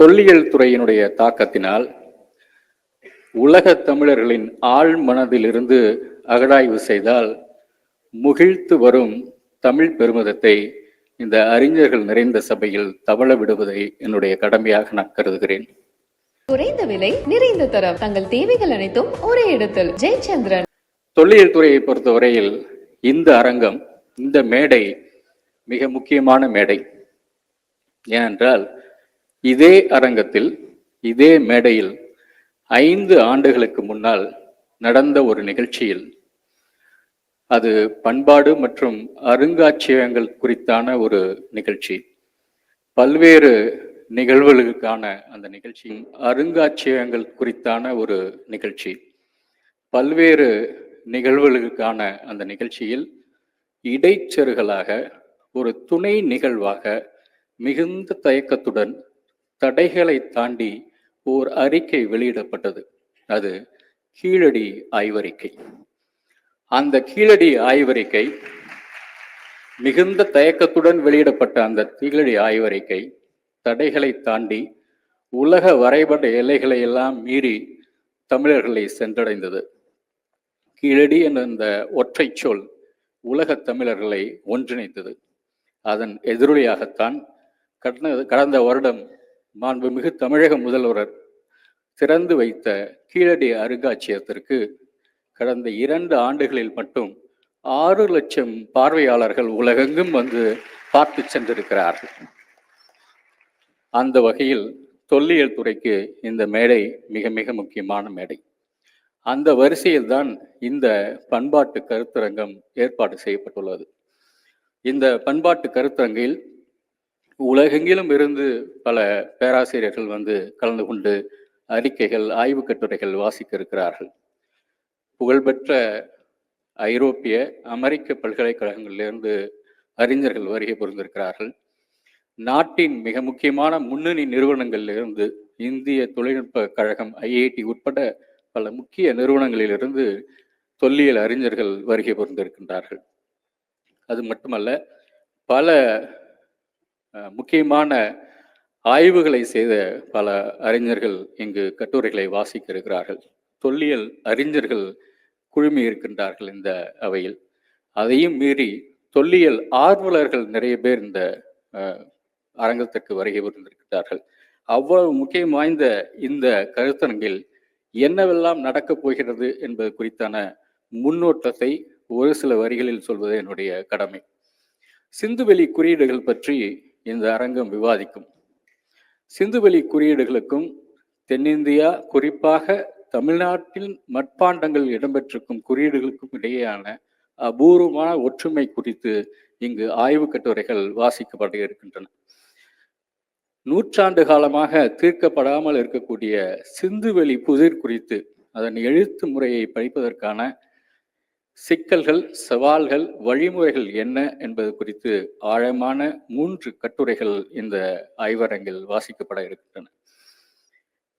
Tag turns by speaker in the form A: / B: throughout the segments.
A: தொல்லியல் துறையினுடைய தாக்கத்தினால் உலகத் தமிழர்களின் ஆழ் மனதிலிருந்து அகழாய்வு செய்தால் முகிழ்த்து வரும் தமிழ் பெருமிதத்தை இந்த அறிஞர்கள் நிறைந்த சபையில் தவள விடுவதை என்னுடைய கடமையாக நான் கருதுகிறேன்.
B: குறைந்த விலை நிறைந்த தரம். தங்கள் தேவைகள் அனைத்தும் ஒரே இடத்தில். ஜெயச்சந்திரன்.
A: தொல்லியல் துறையை பொறுத்தவரையில் இந்த அரங்கம் இந்த மேடை மிக முக்கியமான மேடை. ஏனென்றால் இதே அரங்கத்தில் இதே மேடையில் ஐந்து ஆண்டுகளுக்கு முன்னால் நடந்த ஒரு நிகழ்ச்சியில் அது பண்பாடு மற்றும் அருங்காட்சியகங்கள் குறித்தான ஒரு நிகழ்ச்சி. பல்வேறு நிகழ்வுகளுக்கான அந்த நிகழ்ச்சி அருங்காட்சியகங்கள் குறித்தான ஒரு நிகழ்ச்சி. பல்வேறு நிகழ்வுகளுக்கான அந்த நிகழ்ச்சியில் இடைச்செருகலாக ஒரு துணை நிகழ்வாக மிகுந்த தயக்கத்துடன் தடைகளை தாண்டி ஓர் அறிக்கை வெளியிடப்பட்டது. அது கீழடி ஆய்வறிக்கை. அந்த கீழடி ஆய்வறிக்கை மிகுந்த தயக்கத்துடன் வெளியிடப்பட்ட அந்த கீழடி ஆய்வறிக்கை தடைகளை தாண்டி உலக வரைபட எல்லைகளை எல்லாம் மீறி தமிழர்களை சென்றடைந்தது. கீழடி என்ற இந்த ஒற்றை சொல் உலகத் தமிழர்களை ஒன்றிணைத்தது. அதன் எதிரொலியாகத்தான் கடந்த கடந்த வருடம் மாண்புமிகு தமிழக முதல்வர் திறந்து வைத்த கீழடி அருங்காட்சியகத்திற்கு கடந்த இரண்டு ஆண்டுகளில் மட்டும் ஆறு லட்சம் பார்வையாளர்கள் உலகெங்கும் வந்து பார்த்து சென்றிருக்கிறார்கள். அந்த வகையில் தொல்லியல் துறைக்கு இந்த மேடை மிக மிக முக்கியமான மேடை. அந்த வரிசையில் தான் இந்த பண்பாட்டு கருத்தரங்கம் ஏற்பாடு செய்யப்பட்டுள்ளது. இந்த பண்பாட்டு கருத்தரங்கில் உலகெங்கிலும் இருந்து பல பேராசிரியர்கள் வந்து கலந்து கொண்டு அறிக்கைகள் ஆய்வு கட்டுரைகள் வாசிக்க இருக்கிறார்கள். புகழ்பெற்ற ஐரோப்பிய அமெரிக்க பல்கலைக்கழகங்களிலிருந்து அறிஞர்கள் வருகை புரிந்திருக்கிறார்கள். நாட்டின் மிக முக்கியமான முன்னணி நிறுவனங்களிலிருந்து இந்திய தொழில்நுட்ப கழகம் ஐஐடி உட்பட பல முக்கிய நிறுவனங்களிலிருந்து தொல்லியல் அறிஞர்கள் வருகை புரிந்திருக்கின்றார்கள். அது மட்டுமல்ல பல முக்கியமான ஆய்வுகளை செய்த பல அறிஞர்கள் இங்கு கட்டுரைகளை வாசிக்க இருக்கிறார்கள் தொல்லியல் அறிஞர்கள் குழுமி இருக்கின்றார்கள் இந்த அவையில். அதையும் மீறி தொல்லியல் ஆர்வலர்கள் நிறைய பேர் இந்த அரங்கத்திற்கு வருகை புரிந்திருக்கிறார்கள் அவ்வளவு முக்கியம் வாய்ந்த இந்த கருத்தரங்கில் என்னவெல்லாம் நடக்கப் போகிறது என்பது குறித்தான முன்னோட்டத்தை ஒரு சில வரிகளில் சொல்வது என்னுடைய கடமை. சிந்துவெளி குறியீடுகள் பற்றி இந்த அரங்கம் விவாதிக்கும். சிந்துவெளி குறியீடுகளுக்கும் தென்னிந்தியா குறிப்பாக தமிழ்நாட்டில் மட்பாண்டங்கள் இடம்பெற்றிருக்கும் குறியீடுகளுக்கும் இடையேயான அபூர்வமான ஒற்றுமை குறித்து இங்கு ஆய்வு கட்டுரைகள் வாசிக்கப்பட இருக்கின்றன. நூற்றாண்டு காலமாக தீர்க்கப்படாமல் இருக்கக்கூடிய சிந்துவெளி புதிர் குறித்து அதன் எழுத்து முறையை படிப்பதற்கான சிக்கல்கள் சவால்கள் வழிமுறைகள் என்ன என்பது குறித்து ஆழமான மூன்று கட்டுரைகள் இந்த ஆய்வரங்கில் வாசிக்கப்பட இருக்கின்றன.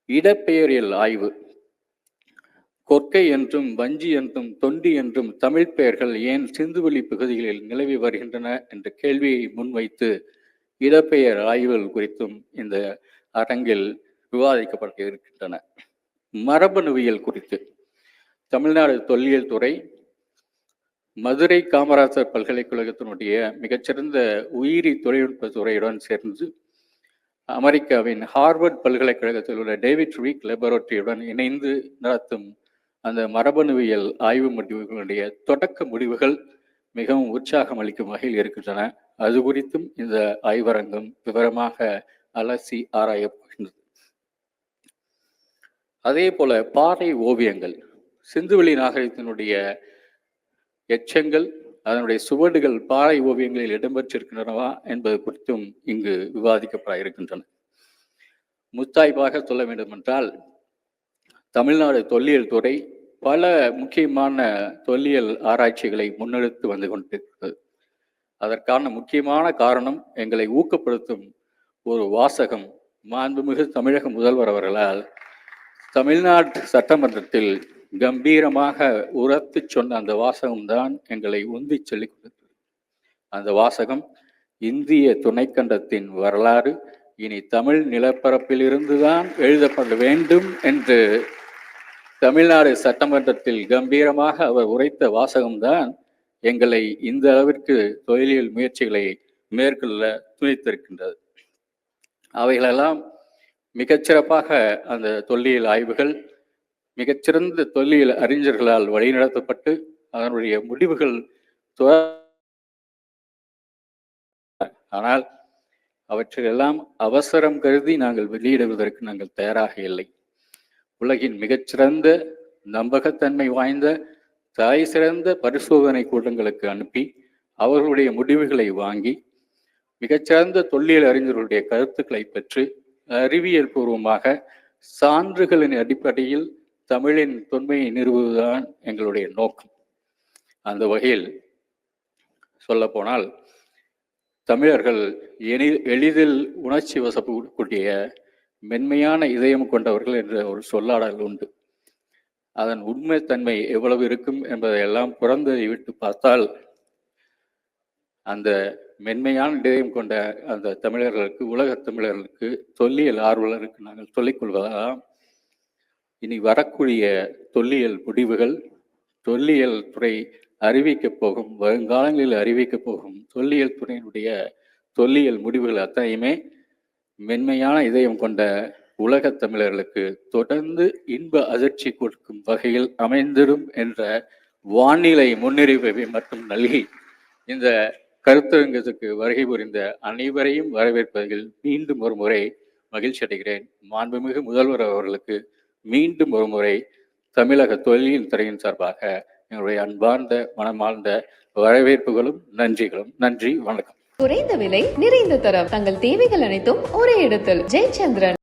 A: இடப்பெயரியல் ஆய்வு. கொற்கை என்றும் வஞ்சி என்றும் தொண்டி என்றும் தமிழ் பெயர்கள் ஏன் சிந்துவெளி பகுதிகளில் நிலவி வருகின்றன என்ற கேள்வியை முன்வைத்து இடப்பெயர் ஆய்வுகள் குறித்தும் இந்த அரங்கில் விவாதிக்கப்பட இருக்கின்றன. மரபணுவியல் குறித்து. தமிழ்நாடு தொல்லியல் துறை மதுரை காமராசர் பல்கலைக்கழகத்தினுடைய மிகச்சிறந்த உயிரி தொழில்நுட்ப துறையுடன் சேர்ந்து அமெரிக்காவின் ஹார்வர்ட் பல்கலைக்கழகத்தில் உள்ள டேவிட் வீக் லெபரட்டரியுடன் இணைந்து நடத்தும் அந்த மரபணுவியல் ஆய்வு முடிவுகளுடைய தொடக்க முடிவுகள் மிகவும் உற்சாகம் அளிக்கும் வகையில் இருக்கின்றன. அது குறித்தும் இந்த ஆய்வரங்கம் விவரமாக அலசி ஆராயப்படுகின்றது அதே போல பாறை ஓவியங்கள் சிந்துவெளி நாகரிகத்தினுடைய எச்சங்கள் அதனுடைய சுவடுகள் பாறை ஓவியங்களில் இடம்பெற்றிருக்கின்றனவா என்பது குறித்தும் இங்கு விவாதிக்கப்பட இருக்கின்றன. முத்தாய்ப்பாக சொல்ல வேண்டுமென்றால் தமிழ்நாடு தொல்லியல் துறை பல முக்கியமான தொல்லியல் ஆராய்ச்சிகளை முன்னெடுத்து வந்து கொண்டிருக்கிறது. அதற்கான முக்கியமான காரணம் எங்களை ஊக்கப்படுத்தும் ஒரு வாசகம் மாண்புமிகு தமிழக முதல்வர் அவர்களால் தமிழ்நாடு சட்டமன்றத்தில் கம்பீரமாக உரத்து சொன்ன அந்த வாசகம்தான் எங்களை உந்தி சொல்லிக் கொடுத்தது. அந்த வாசகம் இந்திய துணைக்கண்டத்தின் வரலாறு. இனி தமிழ் நிலப்பரப்பிலிருந்துதான் எழுதப்பட வேண்டும் என்று தமிழ்நாடு சட்டமன்றத்தில் கம்பீரமாக அவர் உரைத்த வாசகம்தான் எங்களை இந்த அளவிற்கு தொழிலியல் முயற்சிகளை மேற்கொள்ள துணித்திருக்கின்றது. அவைகளெல்லாம் மிகச்சிறப்பாக அந்த தொல்லியல் ஆய்வுகள் மிகச்சிறந்த தொல்லியல் அறிஞர்களால் வழிநடத்தப்பட்டு அதனுடைய முடிவுகள் ஆனால் அவற்றையெல்லாம் அவசரம் கருதி நாங்கள் வெளியிடுவதற்கு நாங்கள் தயாராக இல்லை. உலகின் மிகச்சிறந்த நம்பகத்தன்மை வாய்ந்த தலை சிறந்த பரிசோதனை கூட்டங்களுக்கு அனுப்பி அவர்களுடைய முடிவுகளை வாங்கி மிகச்சிறந்த தொல்லியல் அறிஞர்களுடைய கருத்துக்களை பெற்று அறிவியல் பூர்வமாக சான்றுகளின் அடிப்படையில் தமிழின் தொன்மையை நிறுவுவதுதான் எங்களுடைய நோக்கம். அந்த வகையில் சொல்லப்போனால் தமிழர்கள் எளி எளிதில் உணர்ச்சி வசப்படக்கூடிய மென்மையான இதயம் கொண்டவர்கள் என்ற ஒரு சொல்லாடல் உண்டு. அதன் உண்மைத்தன்மை எவ்வளவு இருக்கும் என்பதையெல்லாம் புறந்ததை விட்டு பார்த்தால் அந்த மென்மையான இதயம் கொண்ட அந்த தமிழர்களுக்கு உலகத் தமிழர்களுக்கு தொல்லியல் ஆர்வலருக்கு நாங்கள் சொல்லிக் கொள்வதாம் இனி வரக்கூடிய தொல்லியல் முடிவுகள் தொல்லியல் துறை அறிவிக்கப் போகும் வருங்காலங்களில் அறிவிக்கப் போகும் தொல்லியல் துறையினுடைய தொல்லியல் முடிவுகள் அத்தனையுமே மென்மையான இதயம் கொண்ட உலகத் தமிழர்களுக்கு தொடர்ந்து இன்ப அதிர்ச்சி கொடுக்கும் வகையில் அமைந்திடும் என்ற வானிலை முன்னுரிமை மட்டும் நல்கி இந்த கருத்தரங்கத்துக்கு வருகை புரிந்த அனைவரையும் வரவேற்பதில் மீண்டும் ஒரு முறை மகிழ்ச்சி அடைகிறேன். மாண்புமிகு முதல்வர் அவர்களுக்கு மீண்டும் ஒரு முறை தமிழக தொழில் துறையின் சார்பாக எங்களுடைய அன்பார்ந்த மனமார்ந்த வரவேற்புகளும் நன்றிகளும் நன்றி வணக்கம்.
B: குறைந்த விலை நிறைந்த தரம். தங்கள் தேவைகள் அனைத்தும் ஒரே இடத்தில். ஜெயச்சந்திரன்.